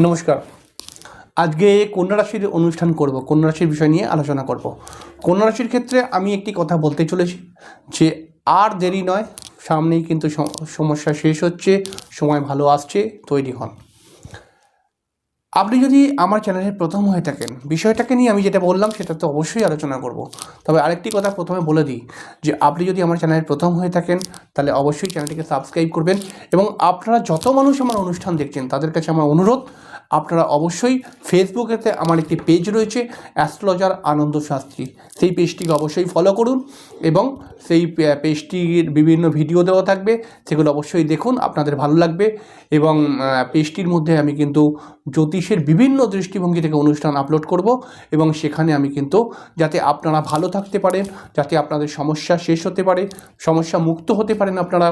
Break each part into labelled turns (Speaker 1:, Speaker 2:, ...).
Speaker 1: নমস্কার। আজকে কন্যা রাশির অনুষ্ঠান করব, কন্যা রাশির বিষয় নিয়ে আলোচনা করব। কন্যা রাশির ক্ষেত্রে আমি একটি কথা বলতে চলেছি যে, আর দেরি নয়, সামনেই কিন্তু সমস্যা শেষ হচ্ছে, সময় ভালো আসছে, তৈরি হন। আপনি যদি আমার চ্যানেলের প্রথম হয়ে থাকেন, বিষয়টাকে নিয়ে আমি যেটা বললাম সেটা তো অবশ্যই আলোচনা করব। তবে আরেকটি কথা প্রথমে বলে দিই যে, আপনি যদি আমার চ্যানেলের প্রথম হয়ে থাকেন, তাহলে অবশ্যই চ্যানেলটিকে সাবস্ক্রাইব করবেন এবং আপনারা যত মানুষ আমার অনুষ্ঠান দেখছেন, তাদের কাছে আমার অনুরোধ, আপনারা অবশ্যই ফেসবুকেতে আমার একটি পেজ রয়েছে অ্যাস্ট্রোলজার আনন্দ শাস্ত্রী সেই পেজটিকে অবশ্যই ফলো করুন এবং সেই পেজটির বিভিন্ন ভিডিও দেওয়া থাকবে, সেগুলো অবশ্যই দেখুন, আপনাদের ভালো লাগবে এবং পেজটির মধ্যে আমি কিন্তু জ্যোতিষের বিভিন্ন দৃষ্টিভঙ্গি থেকে অনুষ্ঠান আপলোড করব এবং সেখানে আমি কিন্তু যাতে আপনারা ভালো থাকতে পারেন, যাতে আপনাদের সমস্যা শেষ হতে পারে, সমস্যা মুক্ত হতে পারেন আপনারা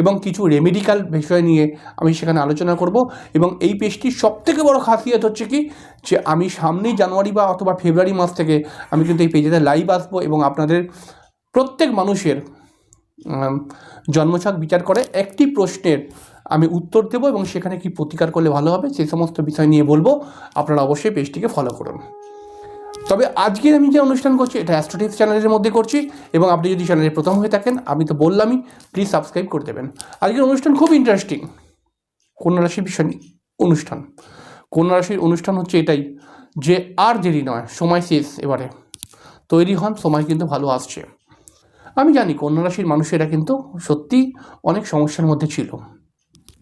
Speaker 1: এবং কিছু রেমেডিক্যাল বিষয় নিয়ে আমি সেখানে আলোচনা করব এবং এই পেজটির সবথেকে বড় খাসিয়ত হচ্ছে কি, যে আমি সামনেই জানুয়ারি বা অথবা ফেব্রুয়ারি মাস থেকে আমি কিন্তু এই পেজেতে লাইভ আসব এবং আপনাদের প্রত্যেক মানুষের জন্মছক বিচার করে একটি প্রশ্নের আমি উত্তর দেবো এবং সেখানে কি প্রতিকার করলে ভালো হবে, সেই সমস্ত বিষয় নিয়ে বলব। আপনারা অবশ্যই পেজটিকে ফলো করুন। তবে আজকে আমি যে অনুষ্ঠান করছি, এটা অ্যাস্ট্রোটিক্স চ্যানেলের মধ্যে করছি এবং আপনি যদি চ্যানেলে প্রথম হয়ে থাকেন, আমি তো বললামই প্লিজ সাবস্ক্রাইব করে দেবেন। আজকের অনুষ্ঠান খুব ইন্টারেস্টিং কন্যা রাশি বিষয় অনুষ্ঠান। কন্যা রাশির অনুষ্ঠান হচ্ছে এটাই যে আর দেরি নয়, সময় শেষ এবারে। তৈরি হন, সময় কিন্তু ভালো আসছে। আমি জানি কন্যা রাশির মানুষেরা কিন্তু সত্যি অনেক সমস্যার মধ্যে ছিল।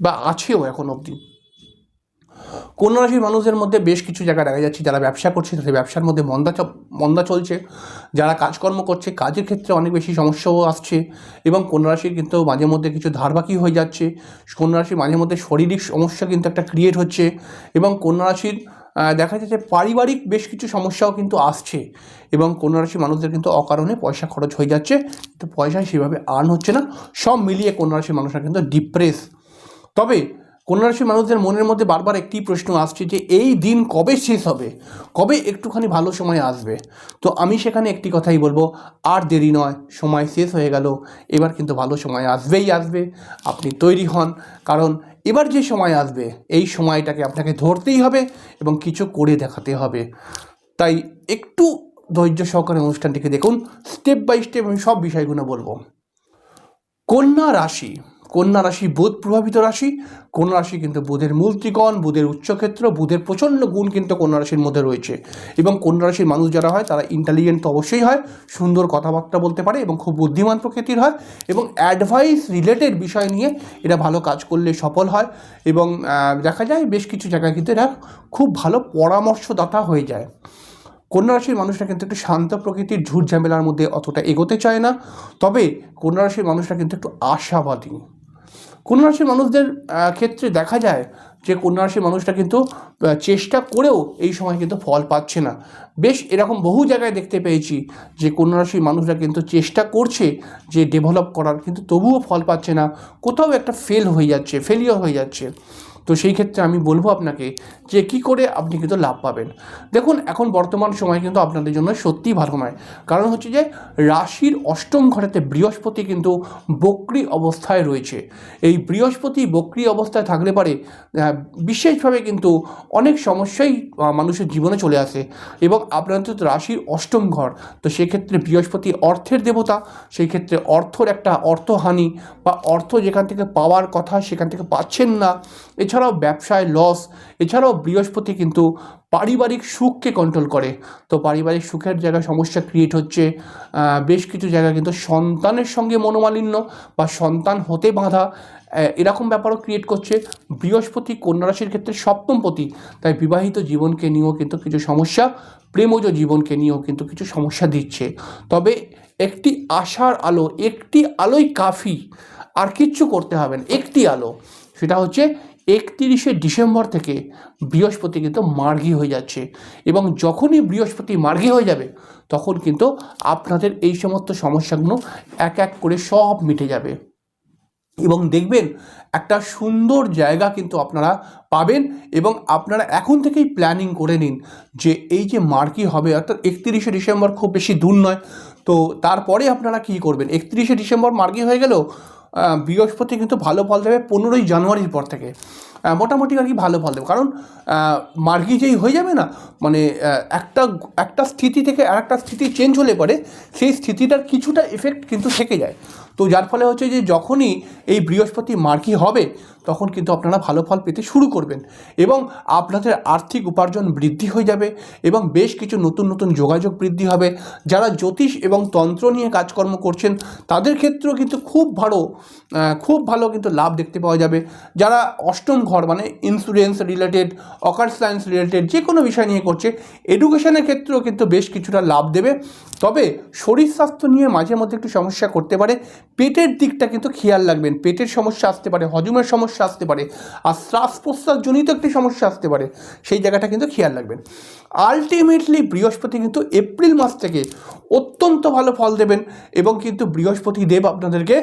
Speaker 1: বা আছেও এখন অবধি। কন্যা রাশির মানুষদের মধ্যে বেশ কিছু জায়গায় দেখা যাচ্ছে যারা ব্যবসা করছে, তাদের ব্যবসার মধ্যে মন্দা মন্দা চলছে। যারা কাজকর্ম করছে, কাজের ক্ষেত্রে অনেক বেশি সমস্যাও আসছে এবং কন্যা রাশির কিন্তু মাঝে মধ্যে কিছু ধারবাকি হয়ে যাচ্ছে। কন্যা রাশির মাঝে মধ্যে শারীরিক সমস্যা কিন্তু একটা ক্রিয়েট হচ্ছে এবং কন্যা রাশির দেখা যাচ্ছে পারিবারিক বেশ কিছু সমস্যাও কিন্তু আসছে এবং কন্যা রাশির মানুষদের কিন্তু অকারণে পয়সা খরচ হয়ে যাচ্ছে। কিন্তু পয়সা সেভাবে আর্ন হচ্ছে না। সব মিলিয়ে কন্যা রাশির মানুষরা কিন্তু ডিপ্রেস তবে কন্যা রাশির মানুষদের মনের মধ্যে বারবার একটি প্রশ্ন আসছে যে, এই দিন কবে শেষ হবে? কবে একটুখানি ভালো সময় আসবে? তো আমি সেখানে একটি কথাই বলব, আর দেরি নয়, সময় শেষ হয়ে গেল। এবার কিন্তু ভালো সময় আসবেই আসবে। আপনি তৈরি হন। কারণ এবার যে সময় আসবে, এই সময়টাকে আপনাকে ধরতেই হবে এবং কিছু করে দেখাতে হবে। তাই একটু ধৈর্য সহকারে অনুষ্ঠানটিকে দেখুন, স্টেপ বাই স্টেপ আমি সব বিষয়গুলো বলব। কন্যা রাশি কন্যা রাশি বুধ প্রভাবিত রাশি, কন্যা রাশি কিন্তু বুধের মূল ত্রিকোণ, বুধের উচ্চক্ষেত্র, বুধের প্রচণ্ড গুণ কিন্তু কন্যা রাশির মধ্যে রয়েছে। এবং কন্যা রাশির মানুষ যারা হয়, তারা ইন্টেলিজেন্ট তো অবশ্যই হয়, সুন্দর কথাবার্তা বলতে পারে এবং খুব বুদ্ধিমান প্রকৃতির হয় এবং অ্যাডভাইস রিলেটেড বিষয় নিয়ে এরা ভালো কাজ করলে সফল হয় এবং দেখা যায় বেশ কিছু জায়গায় কিন্তু এরা খুব ভালো পরামর্শদাতা হয়ে যায়। কন্যা রাশির মানুষরা কিন্তু একটু শান্ত প্রকৃতির ঝুট ঝামেলার মধ্যে অতটা এগোতে চায় না, তবে কন্যা রাশির মানুষরা কিন্তু একটু আশাবাদী। কন্যা রাশির মানুষদের ক্ষেত্রে দেখা যায় যে কোন রাশির মানুষরা কিন্তু চেষ্টা করেও এই সময় কিন্তু ফল পাচ্ছে না। বেশ এরকম বহু জায়গায় দেখতে পেয়েছি যে কোন রাশির মানুষরা কিন্তু চেষ্টা করছে যে ডেভেলপ করার, কিন্তু তবুও ফল পাচ্ছে না। কোথাও একটা ফেল হয়ে যাচ্ছে ফেলিওর হয়ে যাচ্ছে। তো সেই ক্ষেত্রে আমি বলব আপনাকে যে কি করে আপনি কিন্তু লাভ পাবেন। দেখুন, এখন বর্তমান সময় কিন্তু আপনাদের জন্য সত্যিই ভালো নয়। কারণ হচ্ছে যে, রাশির অষ্টম ঘরেতে বৃহস্পতি কিন্তু বক্রি অবস্থায় রয়েছে। এই বৃহস্পতি বক্রি অবস্থায় থাকলে পারে বিশেষভাবে কিন্তু অনেক সমস্যাই মানুষের জীবনে চলে আসে এবং আপনাদের তো রাশির অষ্টম ঘর। তো সেক্ষেত্রে বৃহস্পতি অর্থের দেবতা সেই ক্ষেত্রে অর্থর একটা অর্থহানি বা অর্থ যেখান থেকে পাওয়ার কথা সেখান থেকে পাচ্ছেন না। এছাড়াও ব্যবসায় লস এছাড়াও বৃহস্পতি কিন্তু পারিবারিক সুখকে কন্ট্রোল করে। তো পারিবারিক সুখের জায়গায় সমস্যা ক্রিয়েট হচ্ছে। বেশ কিছু জায়গায় কিন্তু সন্তানের সঙ্গে মনোমালিন্য বা সন্তান হতে বাঁধা এরকম ব্যাপারও ক্রিয়েট করছে। বৃহস্পতি কন্যা রাশির ক্ষেত্রে সপ্তমপতি, তাই বিবাহিত জীবনকে নিয়েও কিন্তু কিছু সমস্যা, প্রেমজ জীবনকে নিয়েও কিন্তু কিছু সমস্যা দিচ্ছে। তবে একটি আশার আলো, একটি আলোই কাফি, আর কিচ্ছু করতে হবে না, একটি আলো, সেটা হচ্ছে একতিরিশে ডিসেম্বর থেকে বৃহস্পতি কিন্তু মার্গী হয়ে যাচ্ছে এবং যখনই বৃহস্পতি মার্গী হয়ে যাবে, তখন কিন্তু আপনাদের এই সমস্ত সমস্যাগুলো এক এক করে সব মিটে যাবে। এবং দেখবেন একটা সুন্দর জায়গা কিন্তু আপনারা পাবেন এবং আপনারা এখন থেকেই প্ল্যানিং করে নিন যে এই যে মার্কি হবে, অর্থাৎ একত্রিশে ডিসেম্বর খুব বেশি দূর নয়। তো তারপরে আপনারা কী করবেন? একত্রিশে ডিসেম্বর মার্কি হয়ে গেল বৃহস্পতি কিন্তু ভালো ফল দেবে পনেরোই জানুয়ারির পর থেকে। মোটামুটি আর কি ভালো ফল দেবে। কারণ মার্গি যেই হয়ে যাবে না মানে একটা একটা স্থিতি থেকে আর একটা স্থিতি চেঞ্জ হলে পরে সেই স্থিতিটার কিছুটা এফেক্ট কিন্তু থেকে যায়। তো যার ফলে হচ্ছে যে যখনই এই বৃহস্পতি মার্কি হবে, তখন কিন্তু আপনারা ভালো ফল পেতে শুরু করবেন। এবং আপনাদের আর্থিক উপার্জন বৃদ্ধি হয়ে যাবে এবং বেশ কিছু নতুন নতুন যোগাযোগ বৃদ্ধি হবে। যারা জ্যোতিষ এবং তন্ত্র নিয়ে কাজকর্ম করছেন, তাদের ক্ষেত্রেও কিন্তু খুব ভালো খুব ভালো কিন্তু লাভ দেখতে পাওয়া যাবে। যারা অষ্টম ঘর মানে insurance related occult science related যে কোনো বিষয় নিয়ে করছে এডুকেশনের ক্ষেত্রেও কিন্তু বেশ কিছুটা লাভ দেবে। তবে শরীর স্বাস্থ্য নিয়ে মাঝে মধ্যে একটু সমস্যা করতে পারে। পেটের দিকটা কিন্তু খেয়াল রাখবেন। পেটের সমস্যা আসতে পারে, হজমের সমস্যা আসতে পারে, আর শ্বাস প্রশ্বাসজনিত একটি সমস্যা আসতে পারে, সেই জায়গাটা কিন্তু খেয়াল রাখবেন। আলটিমেটলি বৃহস্পতি কিন্তু এপ্রিল মাস থেকে অত্যন্ত ভালো ফল দেবেন এবং কিন্তু বৃহস্পতি দেব আপনাদেরকে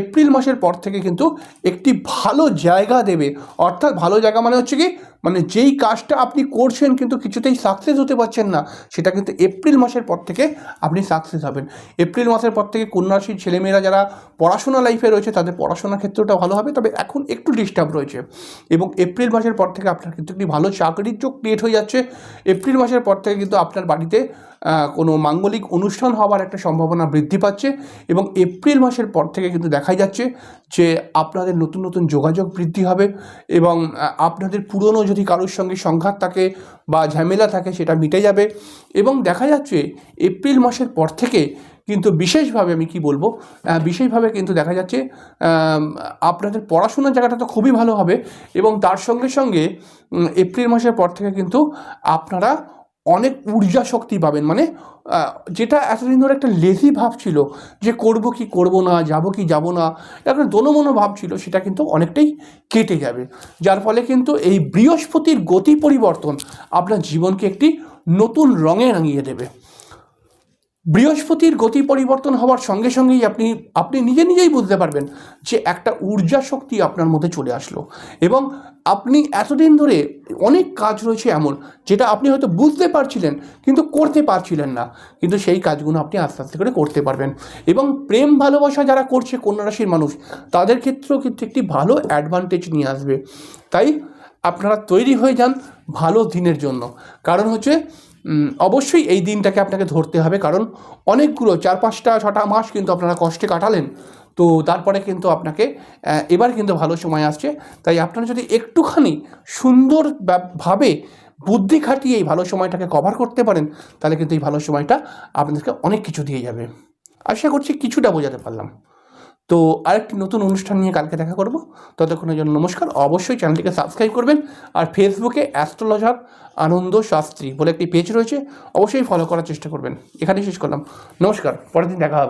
Speaker 1: এপ্রিল মাসের পর থেকে কিন্তু একটি ভালো জায়গা দেবে। অর্থাৎ ভালো জায়গা মানে হচ্ছে কি মানে যেই কাজটা আপনি করছেন কিন্তু কিছুতেই সাকসেস হতে পারছেন না, সেটা কিন্তু এপ্রিল মাসের পর থেকে আপনি সাকসেস হবেন। এপ্রিল মাসের পর থেকে কন্যা রাশির ছেলেমেয়েরা যারা পড়াশোনা লাইফে রয়েছে, তাদের পড়াশোনার ক্ষেত্রটা ভালো হবে। তবে এখন একটু ডিস্টার্ব রয়েছে এবং এপ্রিল মাসের পর থেকে আপনার কিন্তু একটি ভালো চাকরির যোগ ক্রিয়েট হয়ে যাচ্ছে। এপ্রিল মাসের পর থেকে কিন্তু আপনার বাড়িতে কোনো মাঙ্গলিক অনুষ্ঠান হওয়ার একটা সম্ভাবনা বৃদ্ধি পাচ্ছে এবং এপ্রিল মাসের পর থেকে কিন্তু দেখাই যাচ্ছে যে আপনাদের নতুন নতুন যোগাযোগ বৃদ্ধি হবে এবং আপনাদের পুরনো যদি কারোর সঙ্গে সংঘাত থাকে বা ঝামেলা থাকে সেটা মিটে যাবে এবং দেখা যাচ্ছে এপ্রিল মাসের পর থেকে কিন্তু বিশেষভাবে আমি কি বলব বিশেষভাবে কিন্তু দেখা যাচ্ছে আপনাদের পড়াশোনার জায়গাটা তো খুবই ভালো হবে এবং তার সঙ্গে সঙ্গে এপ্রিল মাসের পর থেকে কিন্তু আপনারা অনেক ঊর্জা শক্তি পাবেন। মানে যেটা এতদিন ধরে একটা লেজি ভাব ছিল যে, করব কি, করব না, যাব কি, যাব না? একটা দোনমনো ভাব ছিল, সেটা কিন্তু অনেকটাই কেটে যাবে। যার ফলে কিন্তু এই বৃহস্পতির গতি পরিবর্তন আপনার জীবনকে একটি নতুন রঙে রাঙিয়ে দেবে। বৃহস্পতির গতি পরিবর্তন হওয়ার সঙ্গে সঙ্গেই আপনি আপনি নিজে নিজেই বুঝতে পারবেন যে একটা ঊর্জা শক্তি আপনার মধ্যে চলে আসলো। এবং আপনি এতদিন ধরে অনেক কাজ রয়েছে এমন, যেটা আপনি হয়তো বুঝতে পারছিলেন, কিন্তু করতে পারছিলেন না। কিন্তু সেই কাজগুলো আপনি আস্তে আস্তে করে করতে পারবেন। এবং প্রেম ভালোবাসা যারা করছে কন্যা রাশির মানুষ, তাদের ক্ষেত্রেও কিন্তু একটি ভালো অ্যাডভান্টেজ নিয়ে আসবে। তাই আপনারা তৈরি হয়ে যান ভালো দিনের জন্য। কারণ হচ্ছে অবশ্যই এই দিনটাকে আপনাকে ধরতে হবে, কারণ অনেকগুলো, চার পাঁচটা, ছটা মাস কিন্তু আপনারা কষ্টে কাটালেন। তো তারপরে কিন্তু আপনাকে এবার কিন্তু ভালো সময় আসছে। তাই আপনারা যদি একটুখানি সুন্দর ভাবে বুদ্ধি খাটিয়ে এই ভালো সময়টাকে কভার করতে পারেন, তাহলে কিন্তু এই ভালো সময়টা আপনাদেরকে অনেক কিছু দিয়ে যাবে। আশা করছি কিছুটা বোঝাতে পারলাম। তো আরেকটি নতুন অনুষ্ঠান নিয়ে কালকে দেখা করব। ততক্ষণের জন্য নমস্কার। অবশ্যই চ্যানেলটিকে সাবস্ক্রাইব করবেন। আর ফেসবুকে অ্যাস্ট্রোলজার আনন্দ শাস্ত্রী বলে একটি পেজ রয়েছে। অবশ্যই ফলো করার চেষ্টা করবেন। এখানেই শেষ করলাম। নমস্কার। পরের দিন দেখা হবে।